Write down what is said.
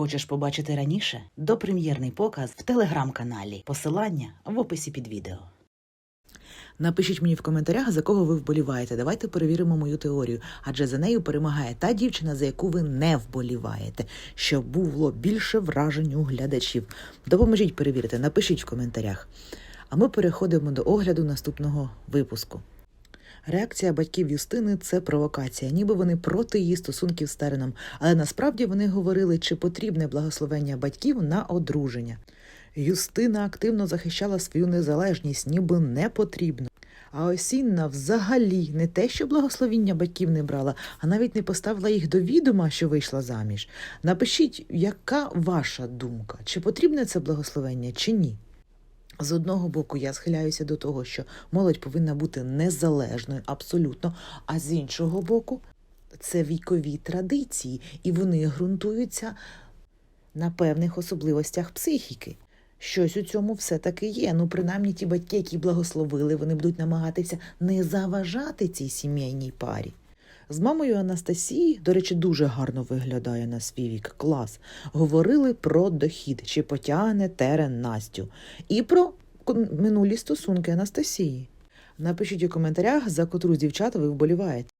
Хочеш побачити раніше? Допрем'єрний показ в телеграм-каналі. Посилання в описі під відео. Напишіть мені в коментарях, за кого ви вболіваєте. Давайте перевіримо мою теорію, адже за нею перемагає та дівчина, за яку ви не вболіваєте, щоб було більше вражень у глядачів. Допоможіть перевірити, напишіть в коментарях. А ми переходимо до огляду наступного випуску. Реакція батьків Юстини це провокація, ніби вони проти її стосунків з Тереном, але насправді вони говорили, чи потрібне благословення батьків на одруження. Юстина активно захищала свою незалежність, ніби не потрібно. А Осінна взагалі не те, що благословіння батьків не брала, а навіть не поставила їх до відома, що вийшла заміж. Напишіть, яка ваша думка? Чи потрібне це благословення, чи ні? З одного боку, я схиляюся до того, що молодь повинна бути незалежною абсолютно, а з іншого боку, це вікові традиції, і вони ґрунтуються на певних особливостях психіки. Щось у цьому все-таки є. Ну, принаймні, ті батьки, які благословили, вони будуть намагатися не заважати цій сімейній парі. З мамою Анастасії, до речі, дуже гарно виглядає на свій вік клас. Говорили про дохід, чи потягне терен Настю, і про минулі стосунки Анастасії. Напишіть у коментарях, за котру з дівчат ви вболіваєте.